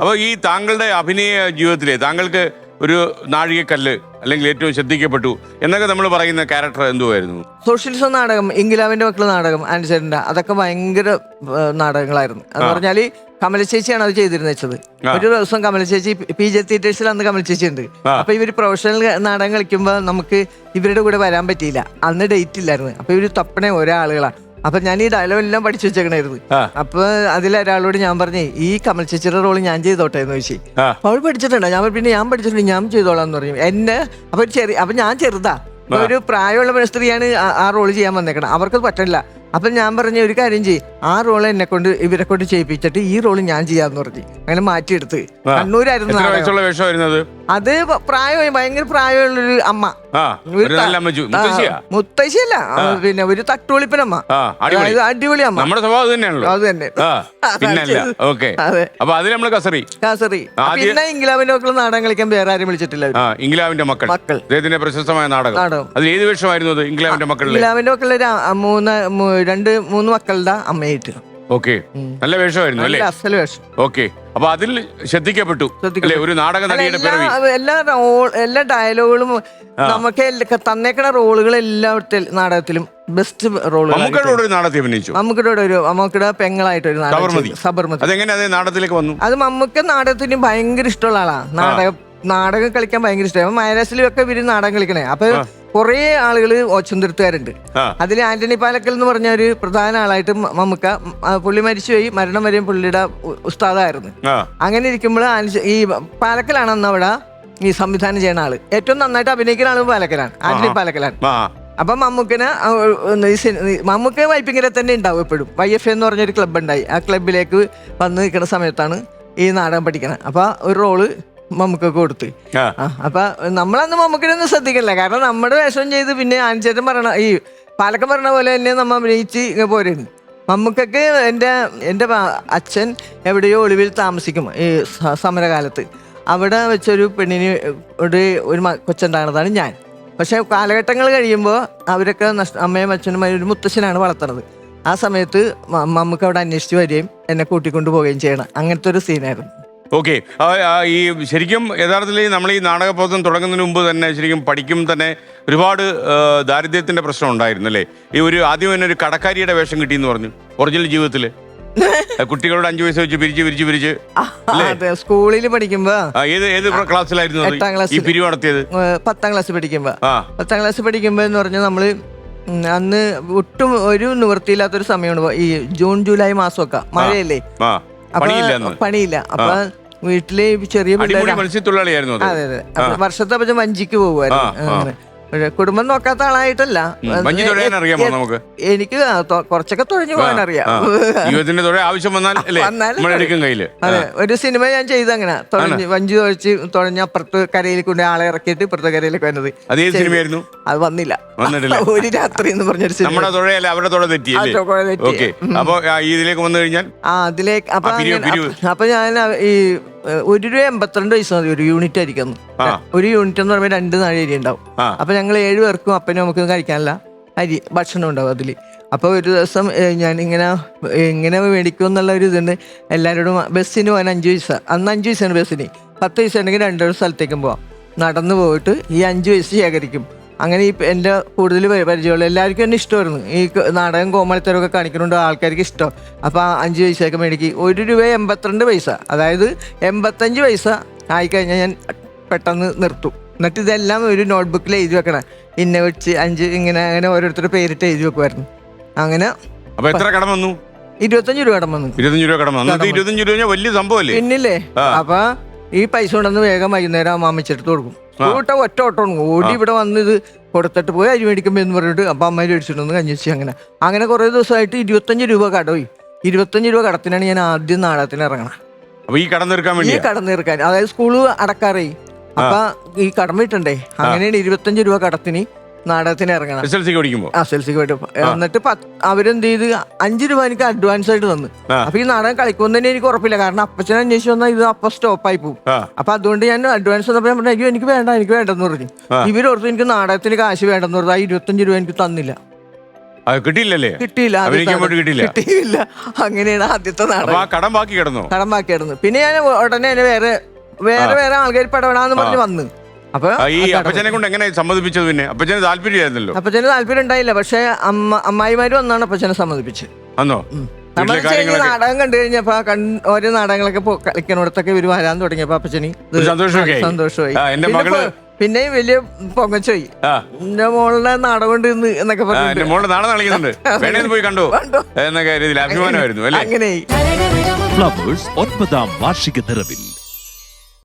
അപ്പോൾ ഈ താങ്കളുടെ അഭിനയ ജീവിതത്തിലെ താങ്കൾക്ക് ഒരു നാഴികക്കല്ല് അല്ലെങ്കിൽ ഏറ്റവും ശ്രദ്ധിക്കപ്പെട്ടു എന്നൊക്കെ നമ്മൾ പറയുന്ന ക്യാരക്ടർ എന്തുവായിരുന്നു? സോഷ്യലിസം നാടകം ഇംഗ്ലാവിന്റെ മക്കൾ നാടകം ആൻസറിന്റെ അതൊക്കെ ഭയങ്കര നാടകങ്ങളായിരുന്നു. എന്ന് പറഞ്ഞാൽ കമല ചേച്ചിയാണ് അത് ചെയ്തിരുന്നത് വെച്ചത്. ഒരു ദിവസം കമല ചേച്ചി പി ജെ തിയേറ്റേഴ്സിൽ അന്ന് കമല ചേച്ചി ഉണ്ട്. അപ്പൊ ഇവർ പ്രൊഫഷണൽ നാടകം കളിക്കുമ്പോൾ നമുക്ക് ഇവരുടെ കൂടെ വരാൻ പറ്റിയില്ല. അന്ന് ഡേറ്റ് ഇല്ലായിരുന്നു. അപ്പൊ ഇവർ തപ്പണേ ഓരോ ആളുകളാ അപ്പൊ ഞാൻ ഈ ഡയലോഗ് എല്ലാം പഠിച്ചു വെച്ചേക്കണായിരുന്നു. അപ്പൊ അതിലൊരാളോട് ഞാൻ പറഞ്ഞേ ഈ കമൽ ചേച്ചിയുടെ റോൾ ഞാൻ ചെയ്തോട്ടെ? എന്ന് ചോദിച്ചു. അവൾ പഠിച്ചിട്ടുണ്ട്? ഞാൻ പിന്നെ ഞാൻ പഠിച്ചിട്ടുണ്ട് ഞാൻ ചെയ്തോളാം എന്ന് പറഞ്ഞു. എന്നെ അപ്പൊ ചെറിയ അപ്പൊ ഞാൻ ചെറുതാ. ഒരു പ്രായമുള്ള സ്ത്രീയാണ് ആ- ആ റോൾ ചെയ്യാൻ വന്നേക്കണം അവർക്ക് പറ്റില്ല അപ്പൊ ഞാൻ പറഞ്ഞ ഒരു കാര്യം ചെയ്യും. ആ റോൾ എന്നെ കൊണ്ട് ഇവരെ കൊണ്ട് ചെയ്യിപ്പിച്ചിട്ട് ഈ റോൾ ഞാൻ ചെയ്യാന്ന് പറഞ്ഞു. അങ്ങനെ മാറ്റിയെടുത്ത്. കണ്ണൂരായിരുന്നു നാടകം. വേഷമായിരുന്നത് അത്? പ- പ്രായമായി ഭയങ്കര പ്രായമുള്ളൊരു അമ്മ. ആ ഒരു ഒരു ത- നല്ല അമ്മച്ചു ആ, മുത്തശ്ശിയല്ല. ആ, പിന്നെ ഒരു തട്ടുപൊളിപ്പനമ്മ ആ അടിപൊളി. അതായത് അടിപൊളി അമ്മ. നമ്മുടെ സ്വഭാവം അത് തന്നെയാണല്ലോ. അത് തന്നെ. ആ അതാ പിന്നല്ല. ചെയ്തത്. ഓക്കെ. അതെ. അപ്പൊ അതിൽ നമ്മൾ കസറി. കാസറി. ആദ്യം- പിന്നെ ഇംഗ്ലാമിന്റെ മക്കൾ നാടകം കളിക്കാൻ വേറെ ആരും വിളിച്ചിട്ടില്ല അവർ. ആ ഇംഗ്ലാവിന്റെ മക്കൾ. മക്കൾ. അദ്ദേഹത്തിന്റെ പ്രശസ്തമായ നാടകം. നാടകം. അതിൽ ഏത് വേഷമായിരുന്നു അത് ഇംഗ്ലാവിന്റെ മക്കളിലെ? ഇംഗ്ലാവിന്റെ ഒരു ആ- മൂന്ന് മൂ- രണ്ട് മൂന്ന് മക്കളുടെ അമ്മയായിട്ട് ഓക്കെ. നല്ല വേഷമായിരുന്നു അല്ലേ? നല്ല അസൽ വേഷം. ഓക്കെ. അപ്പൊ അതിൽ ശ്രദ്ധിക്കപ്പെട്ടു. അല്ലേ? ഒരു നാടക നടിയുടെ എല്ലാ പിറവി. എല്ലാ റോൾ എല്ലാ ഡയലോഗുകളും നമുക്ക് എല്ലാ- തന്നേക്കണ റോളുകൾ എല്ലായിടത്തിൽ നാടകത്തിലും ബെസ്റ്റ് റോളുകൾ മമ്മൂക്കയുടെ ഒരു നാടകത്തിൽ അഭിനയിച്ചു? മമ്മൂക്കയുടെ ഒരു മമ്മൂക്കയുടെ പെങ്ങളായിട്ട് ഒരു നാടകം സബർമതി. ചെയ്തു. സബർമതി. അതെങ്ങനെ അത് നാടകത്തിലേക്ക് വന്നു? അത് മമ്മൂക്ക നാടകത്തിന് ഭയങ്കര ഇഷ്ടമുള്ള ആളാ. നാടകം നാടകം കളിക്കാൻ ഭയങ്കര ഇഷ്ടമാണ് മഹാരാഷ്ട്രയിലൊക്കെ ഇവർ നാടകം കളിക്കണേ. അപ്പൊ കുറേ ആളുകൾ ഓച്ചന്തിരുത്തുകാരുണ്ട് അതിൽ ആന്റണി പാലക്കൽ എന്ന് പറഞ്ഞ ഒരു പ്രധാന ആളായിട്ട് മമ്മുക്ക പുള്ളി മരിച്ചു പോയി. പുള്ളി മരിച്ചുപോയി മരണം വരെയും പുള്ളിയുടെ ഉസ്താദായിരുന്നു. അങ്ങനെ ഇരിക്കുമ്പോൾ ഈ പാലക്കലാണ് അന്ന് അവിടെ ഈ സംവിധാനം ചെയ്യുന്ന ആൾ. ഏറ്റവും നന്നായിട്ട് അഭിനയിക്കുന്ന ആളും പാലക്കലാണ് ആന്റണി പാലക്കലാണ്. അപ്പൊ മമ്മൂക്കിന് മമ്മൂക്ക വൈപ്പിങ്ങനെ തന്നെ ഉണ്ടാവും എപ്പോഴും. വൈ എഫ് എന്ന് പറഞ്ഞൊരു ക്ലബ്ബ് ഉണ്ടായി. ആ ക്ലബിലേക്ക് വന്ന് നിൽക്കുന്ന സമയത്താണ് ഈ നാടകം പഠിക്കണം. അപ്പൊ ഒരു റോൾ മമ്മൂക്കൊക്കെ കൊടുത്ത്. ആ. അപ്പൊ നമ്മളന്ന് മമ്മക്കിനൊന്നും ശ്രദ്ധിക്കില്ല കാരണം നമ്മുടെ വേഷം ചെയ്ത് പിന്നെ അനുചേട്ടൻ പറയണ ഈ പാലക്കം പറഞ്ഞ പോലെ തന്നെ നമ്മ അഭിനയിച്ച് ഇങ്ങനെ പോരുന്നു. മമ്മൂക്കൊക്കെ എന്റെ എന്റെ പ- അച്ഛൻ എവിടെയോ ഒളിവിൽ താമസിക്കും ഈ സ- സമരകാലത്ത്. അവിടെ വെച്ചൊരു പെണ്ണിന് ഒരു ഒരു മ- കൊച്ചുണ്ടാകുന്നതാണ് ഞാൻ. പക്ഷെ കാലഘട്ടങ്ങൾ കഴിയുമ്പോൾ അവരൊക്കെ നഷ്ട അമ്മയും അച്ഛനും ഒരു മുത്തശ്ശനാണ് വളർത്തുന്നത്. ആ സമയത്ത് മ- മമ്മൂക്ക അവിടെ അന്വേഷിച്ച് വരികയും എന്നെ കൂട്ടിക്കൊണ്ടു പോവുകയും ചെയ്യണം. അങ്ങനത്തെ ഒരു സീനായിരുന്നു ഓക്കെ. ഈ ശരിക്കും യഥാർത്ഥത്തിൽ നമ്മൾ ഈ നാടകപ്രവർത്തനം തുടങ്ങുന്നതിന് മുമ്പ് തന്നെ ശരിക്കും പഠിക്കും തന്നെ ഒരുപാട് ദാരിദ്ര്യത്തിന്റെ പ്രശ്നം ഉണ്ടായിരുന്നു അല്ലേ? ഈ ഒരു ആദ്യം തന്നെ ഒരു കടക്കാരിയുടെ വേഷം കിട്ടിയെന്ന് പറഞ്ഞു ഒറിജിനൽ ജീവിതത്തിൽ കുട്ടികളോട് അഞ്ചു വയസ്സ് വെച്ച് പിരിച്ച് പിരിച്ച് പിരിച്ച് സ്കൂളിൽ പഠിക്കുമ്പോ ഏത് ഏത് ക്ലാസ്സിലായിരുന്നു എട്ടാം. പിരിവ് നടത്തിയത്? പത്താം ക്ലാസ് പഠിക്കുമ്പോ. പത്താം ക്ലാസ് പഠിക്കുമ്പോ എന്ന് പറഞ്ഞാൽ നമ്മൾ അന്ന് ഒട്ടും ഒരു നിവൃത്തിയില്ലാത്തൊരു സമയമാണ്. ഈ ജൂൺ ജൂലൈ മാസമൊക്കെ. മഴയല്ലേ? പണിയില്ല പണിയില്ല. അപ്പൊ വീട്ടിൽ ചെറിയ പിള്ളേരാ. മത്സ്യത്തൊഴിലാളിയായിരുന്നു അത്. അതെ വർഷത്തെ പറ്റും വഞ്ചിക്ക് പോകുമായിരുന്നു. പക്ഷേ കുടുംബം നോക്കാത്ത ആളായിട്ടല്ല. തുഴയാൻ അറിയാമോ നമുക്ക്? എനിക്ക് തൊ- കുറച്ചൊക്കെ തുഴഞ്ഞു പോകാൻ അറിയാം ആ. ജീവിതത്തിന്റെ തുഴ ആവശ്യം വന്നാൽ അല്ലേ? വന്നാൽ നമ്മൾ എടുക്കും കയ്യിൽ. അതെ ഒരു സിനിമ ഞാൻ ചെയ്ത് അങ്ങനെ തുഴഞ്ഞ് വഞ്ചി തുഴച്ച് തുഴഞ്ഞ അപ്പുറത്ത് കരയിൽ കൊണ്ട് ആളെ ഇറക്കിയിട്ട് ഇപ്പുറത്തെ കരയിലേക്ക് വന്നത്. അത് ഏത് സിനിമയായിരുന്നു? അത് വന്നില്ല. വന്നിട്ടില്ല. ഒരു രാത്രി എന്ന് പറഞ്ഞൊരു സിനിമ. നമ്മുടെ തുഴയല്ല അവരുടെ തുഴ തെറ്റി ആ, അല്ലേ തുഴ തെറ്റി. ഓക്കെ. അപ്പൊ ആ, ഇതിലേക്ക് വന്നു കഴിഞ്ഞാൽ? ആ അതിലേക്ക് അപ്പൊ ആ, പിരിവ്, അങ്ങനെ- പിരിവ്. അപ്പൊ- അപ്പൊ ഞാൻ ഈ ഒരു രൂപ എൺപത്തിരണ്ട് പൈസ മതി ഒരു യൂണിറ്റ് ആയിരിക്കും. ഒരു യൂണിറ്റ് എന്ന് പറയുമ്പോൾ രണ്ട് നാഴി അരി ഉണ്ടാവും. അപ്പൊ ഞങ്ങൾ ഏഴ് പേർക്കും അപ്പനും നമുക്ക് കഴിക്കാനുള്ള അരി ഭക്ഷണം ഉണ്ടാവും അതിൽ അപ്പോൾ ഒരു ദിവസം ഞാൻ ഇങ്ങനെ എങ്ങനെ മേടിക്കും എന്നുള്ള ഒരു ഇതുണ്ട്. എല്ലാവരോടും ബസ്സിന് പോകാൻ അഞ്ച് പൈസ. അന്ന് അഞ്ച് പൈസയാണ് ബസ്സിന്. പത്ത് പൈസ ഉണ്ടെങ്കിൽ രണ്ടൊരു സ്ഥലത്തേക്കും പോവാം. നടന്നു പോയിട്ട് ഈ അഞ്ച് പൈസ ശേഖരിക്കും. അങ്ങനെ ഈ എന്റെ കൂടുതൽ പരിചയമുള്ള എല്ലാവർക്കും എന്നെ ഇഷ്ടമായിരുന്നു. ഈ നാടകം കോമളിത്തരമൊക്കെ കാണിക്കുന്നുണ്ട് ആൾക്കാർക്ക് ഇഷ്ടം. അപ്പോൾ ആ അഞ്ച് പൈസയൊക്കെ മേടിക്കും. ഒരു രൂപ എൺപത്തിരണ്ട് പൈസ. അതായത് എൺപത്തഞ്ച് പൈസ ആയിക്കഴിഞ്ഞാൽ ഞാൻ പെട്ടെന്ന് നിർത്തും. എന്നിട്ട് ഇതെല്ലാം ഒരു നോട്ട്ബുക്കിൽ എഴുതി വെക്കണം. ഇന്ന വെച്ച് അഞ്ച് ഇങ്ങനെ അങ്ങനെ ഓരോരുത്തരുടെ പേരിട്ട് എഴുതി വെക്കുമായിരുന്നു. അങ്ങനെ അപ്പൊ എത്ര കടം വന്നു? ഇരുപത്തഞ്ച് രൂപ കടം വന്നു. ഇരുപത്തഞ്ച് രൂപ കടം വന്നു. ഇരുപത്തഞ്ച് രൂപ വലിയ സംഭവമല്ലേ? പിന്നില്ലേ? ആ. അപ്പൊ ഈ പൈസ കൊണ്ടുവന്ന് വേഗം വൈകുന്നേരം അമ്മാമ്മച്ചെടുത്ത് കൊടുക്കും. കൂട്ട ഒറ്റ ഓട്ടം ഓടി ഇവിടെ വന്ന് ഇത് കൊടുത്തിട്ട് പോയി അരി മേടിക്കുമ്പോൾ എന്ന് പറഞ്ഞിട്ട് അപ്പം അമ്മ മേടിച്ചിട്ട് വന്ന് കഞ്ഞിച്ച് അങ്ങനെ. അങ്ങനെ കുറേ ദിവസമായിട്ട് ഇരുപത്തഞ്ച് രൂപ കടമായി ഇരുപത്തഞ്ച് രൂപ കടത്തിനാണ് ഞാൻ ആദ്യം നാടകത്തിന് ഇറങ്ങണം. അപ്പൊ ഈ കടം തീർക്കാൻ ഈ കടം തീർക്കാൻ. അതായത് സ്കൂൾ അടക്കാറേ. അപ്പൊ ഈ കടം വീട്ടണ്ടേ? അങ്ങനെയാണ് ഇരുപത്തഞ്ച് രൂപ കടത്തിന് നാടകത്തിന് ഇറങ്ങണം. എസ് എൽ സിക്ക് പഠിക്കുമ്പോ എസ് എൽ സിക്ക് പോയിട്ട് എന്നിട്ട് പത്ത് അവരെന്ത് ചെയ്ത്? അഞ്ച് രൂപ എനിക്ക് അഡ്വാൻസ് ആയിട്ട് തന്നു. ആ. അപ്പൊ ഈ നാടകം കളിക്കുമെന്ന് തന്നെ എനിക്ക് ഉറപ്പില്ല. കാരണം അപ്പച്ചനെ അന്വേഷിച്ച് വന്നാൽ ഇത് അപ്പൊ സ്റ്റോപ്പായി പോകും ആ. അപ്പൊ അതുകൊണ്ട് ഞാൻ അഡ്വാൻസ് തന്നപ്പോൾ ഞാൻ പറഞ്ഞു അയ്യോ എനിക്ക് വേണ്ട എനിക്ക് വേണ്ടെന്ന് പറഞ്ഞു. ആ. ഇവരോർത്ത് എനിക്ക് നാടകത്തിന് കാശ് വേണ്ടെന്ന് പറഞ്ഞു. ആ ഇരുപത്തഞ്ച് രൂപ എനിക്ക് തന്നില്ല. അത് കിട്ടിയില്ലല്ലേ? കിട്ടിയില്ല. ആദ്യത്തെ അഭിനയിക്കാൻ വേണ്ടി നാടകം. കിട്ടിയില്ല. കിട്ടിയില്ല. അങ്ങനെയാണ് ആദ്യത്തെ അപ്പൊ നാടകം. ആ കടം ബാക്കി കിടന്നു. കടം ബാക്കിയായിരുന്നു പിന്നെ ഞാൻ ഉടനെ തന്നെ വേറെ വേറെ വേറെ ആൾക്കാർ പടവണാന്ന് പറഞ്ഞ് വന്ന്. അപ്പൊ ഈ അപ്പച്ചനെ കൊണ്ട് എങ്ങനെ സമ്മതിപ്പിച്ചത് പിന്നെ? അപ്പച്ചന് താല്പര്യമായിരുന്നല്ലോ. അപ്പച്ചന് താല്പര്യം ഉണ്ടായില്ല പക്ഷെ അമ്മ അമ്മായിമാര് വന്നാണ് അപ്പച്ചനെ സമ്മതിപ്പിച്ചത്. അന്നോ നമ്മൾ വീട്ടിലെ കാര്യങ്ങളൊക്കെ നാടകം കണ്ടു കഴിഞ്ഞപ്പോ ഓരോ നാടകങ്ങളൊക്കെ കളിക്കണോടത്തൊക്കെ ഇവർ വരാൻ തുടങ്ങിയപ്പോ അപ്പച്ചന്. സന്തോഷമായി. പിന്നെ പിന്നെയും വലിയ പൊങ്ങച്ചോയി. എന്റെ മോളുടെ നാടകം ഉണ്ട് ഇന്ന് എന്നൊക്കെ പറഞ്ഞു മോളുടെ നാടകം കളിക്കുന്നുണ്ട്. വേണേന്ന് പോയി കണ്ടു? എന്നൊക്കെ എന്ന കാര്യത്തിൽ അഭിമാനമായിരുന്നു അല്ലേ? അങ്ങനെ ഫ്ലവേഴ്സ് ഒൻപതാം വാർഷിക നിറവിൽ.